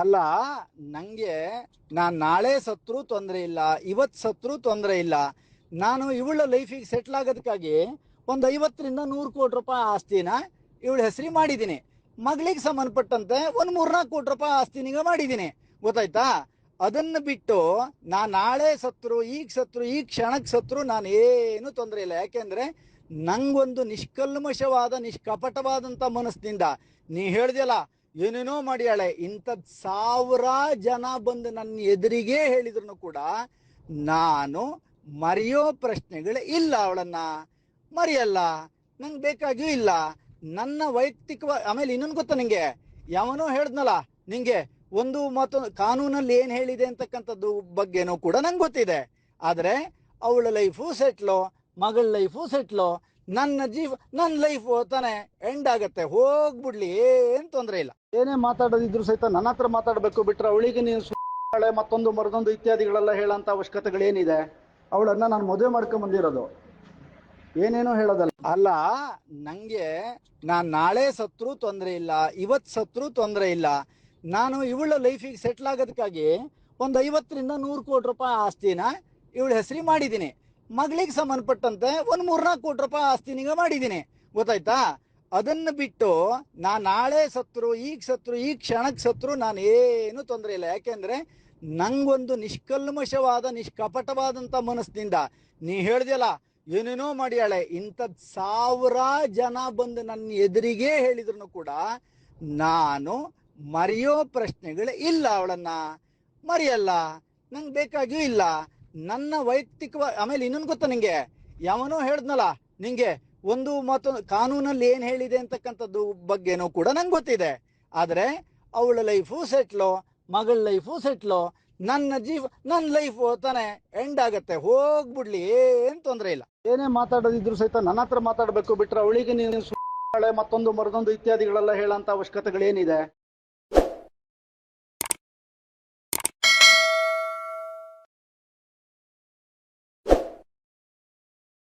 ಅಲ್ಲ, ನಂಗೆ ನಾನ್ ನಾಳೆ ಸತ್ರು ತೊಂದರೆ ಇಲ್ಲ, ಇವತ್ ಸತ್ರು ತೊಂದರೆ ಇಲ್ಲ. ನಾನು ಇವಳ ಲೈಫಿಗೆ ಸೆಟ್ಲ್ ಆಗೋದಕ್ಕಾಗಿ ಒಂದ್ ಐವತ್ತರಿಂದ ನೂರು ಕೋಟಿ ರೂಪಾಯಿ ಆಸ್ತಿನ ಇವಳ ಹೆಸರಿ ಮಾಡಿದ್ದೀನಿ. ಮಗಳಿಗೆ ಸಂಬಂಧಪಟ್ಟಂತೆ ಒಂದ್ ಮೂರ್ನಾಲ್ಕು ಕೋಟಿ ರೂಪಾಯಿ ಆಸ್ತಿನಿಗ ಮಾಡಿದ್ದೀನಿ. ಗೊತ್ತಾಯ್ತಾ? ಅದನ್ನ ಬಿಟ್ಟು ನಾ ನಾಳೆ ಸತ್ರು, ಈಗ ಸತ್ರು, ಈ ಕ್ಷಣಕ್ಕೆ ಸತ್ರು ನಾನು ಏನು ತೊಂದರೆ ಇಲ್ಲ. ಯಾಕೆಂದ್ರೆ ನಂಗೊಂದು ನಿಷ್ಕಲ್ಮಶವಾದ, ನಿಷ್ಕಪಟವಾದಂತ ಮನಸ್ಸಿನಿಂದ ನೀ ಹೇಳ್ದಲ್ಲ ಏನೇನೋ ಮಾಡ್ಯಾಳೆ. ಇಂಥದ್ ಸಾವಿರ ಜನ ಬಂದು ನನ್ನ ಎದುರಿಗೆ ಹೇಳಿದ್ರು ಕೂಡ ನಾನು ಮರೆಯೋ ಪ್ರಶ್ನೆಗಳು ಇಲ್ಲ ಅವಳನ್ನ. ಮರೆಯಲ್ಲ. ನಂಗೆ ಬೇಕಾಗಿಯೂ ಇಲ್ಲ. ನನ್ನ ವೈಯಕ್ತಿಕ ಆಮೇಲೆ ಇನ್ನೊಂದು ಗೊತ್ತಾ ನಿಂಗೆ? ಯಾವನೋ ಹೇಳ್ದ್ನಲ್ಲ ನಿಂಗೆ, ಒಂದು ಮತ್ತೊಂದು ಕಾನೂನಲ್ಲಿ ಏನ್ ಹೇಳಿದೆ ಅಂತಕ್ಕಂಥದ್ದು ಬಗ್ಗೆನೂ ಕೂಡ ನಂಗೆ ಗೊತ್ತಿದೆ. ಆದರೆ ಅವಳ ಲೈಫು ಸೆಟ್ಲೋ, ಮಗಳ ಲೈಫು ಸೆಟ್ಲು ನನ್ನ ಜೀವ ನನ್ನ ಲೈಫ್ ತಾನೆ ಎಂಡ್ ಆಗತ್ತೆ. ಹೋಗ್ಬಿಡ್ಲಿ ಏನ್ ತೊಂದ್ರೆ ಇಲ್ಲ. ಏನೇ ಮಾತಾಡೋದಿದ್ರು ಸಹಿತ ನನ್ನ ಹತ್ರ ಮಾತಾಡ್ಬೇಕು ಬಿಟ್ರೆ ಅವಳಿಗೆ ನೀನು ಸುಳೆ ಮತ್ತೊಂದು ಮರದೊಂದು ಇತ್ಯಾದಿಗಳೆಲ್ಲ ಹೇಳಂತ ಅವಶ್ಯಕತೆಗಳೇನಿದೆ? ಅವಳನ್ನ ನಾನು ಮದುವೆ ಮಾಡ್ಕೊಂಡ್ ಬಂದಿರೋದು. ಏನೇನೋ ಹೇಳೋದಲ್ಲ. ಅಲ್ಲ ನಂಗೆ ನಾನ್ ನಾಳೆ ಸತ್ರು ತೊಂದ್ರೆ ಇಲ್ಲ ಇವತ್ ಸತ್ರು ತೊಂದ್ರೆ ಇಲ್ಲ. ನಾನು ಇವಳ ಲೈಫಿಗೆ ಸೆಟ್ಲ್ ಆಗೋದಕ್ಕಾಗಿ ಒಂದ್ ಐವತ್ತರಿಂದ ನೂರು ಕೋಟಿ ರೂಪಾಯಿ ಆಸ್ತಿನ ಇವಳ ಹೆಸರಿ ಮಾಡಿದ್ದೀನಿ. ಮಗಳಿಗೆ ಸಂಬಂಧಪಟ್ಟಂತೆ ಒಂದ್ ಮೂರ್ನಾಲ್ಕು ಕೋಟಿ ರೂಪಾಯಿ ಆಸ್ತಿನಿಗ ಮಾಡಿದ್ದೀನಿ. ಗೊತ್ತಾಯ್ತಾ? ಅದನ್ನ ಬಿಟ್ಟು ನಾ ನಾಳೆ ಸತ್ರು, ಈಗ ಸತ್ರು ಈ ಕ್ಷಣಕ್ಕೆ ಸತ್ರು ನಾನು ಏನು ತೊಂದರೆ ಇಲ್ಲ. ಯಾಕೆಂದ್ರೆ ನಂಗೊಂದು ನಿಷ್ಕಲ್ಮಶವಾದ ನಿಷ್ಕಪಟವಾದಂಥ ಮನಸ್ಸಿನಿಂದ. ನೀ ಹೇಳ್ದಲ್ಲ ಏನೇನೋ ಮಾಡ್ಯಾಳೆ, ಇಂಥದ್ ಸಾವಿರ ಜನ ಬಂದು ನನ್ನ ಎದುರಿಗೆ ಹೇಳಿದ್ರು ಕೂಡ ನಾನು ಮರೆಯೋ ಪ್ರಶ್ನೆಗಳು ಇಲ್ಲ ಅವಳನ್ನ. ಮರೆಯಲ್ಲ, ನಂಗೆ ಬೇಕಾಗಿಯೂ ಇಲ್ಲ. ನನ್ನ ವೈಯಕ್ತಿಕ ಆಮೇಲೆ ಇನ್ನೊಂದು ಗೊತ್ತಾ ನಿಂಗೆ? ಯಾವನೋ ಹೇಳಿದ್ನಲ್ಲ, ನಿಂಗೆ ಒಂದು ಮತ್ತೊಂದು ಕಾನೂನಲ್ಲಿ ಏನ್ ಹೇಳಿದೆ ಅಂತಕ್ಕಂಥದ್ದು ಬಗ್ಗೆನೂ ಕೂಡ ನಂಗೆ ಗೊತ್ತಿದೆ. ಆದ್ರೆ ಅವಳ ಲೈಫು ಸೆಟ್ಲು ಮಗಳ ಲೈಫು ಸೆಟ್ಲು ನನ್ನ ಜೀವ ನನ್ನ ಲೈಫ್ ತಾನೆ ಎಂಡ್ ಆಗತ್ತೆ, ಹೋಗ್ಬಿಡ್ಲಿ, ಏನ್ ತೊಂದ್ರೆ ಇಲ್ಲ. ಏನೇ ಮಾತಾಡೋದಿದ್ರು ಸಹಿತ ನನ್ನ ಹತ್ರ ಮಾತಾಡ್ಬೇಕು ಬಿಟ್ರೆ ಅವಳಿಗೆ ನೀನು ಮತ್ತೊಂದು ಮರದೊಂದು ಇತ್ಯಾದಿಗಳೆಲ್ಲ ಹೇಳಂತ ಅವಶ್ಯಕತೆಗಳೇನಿದೆ?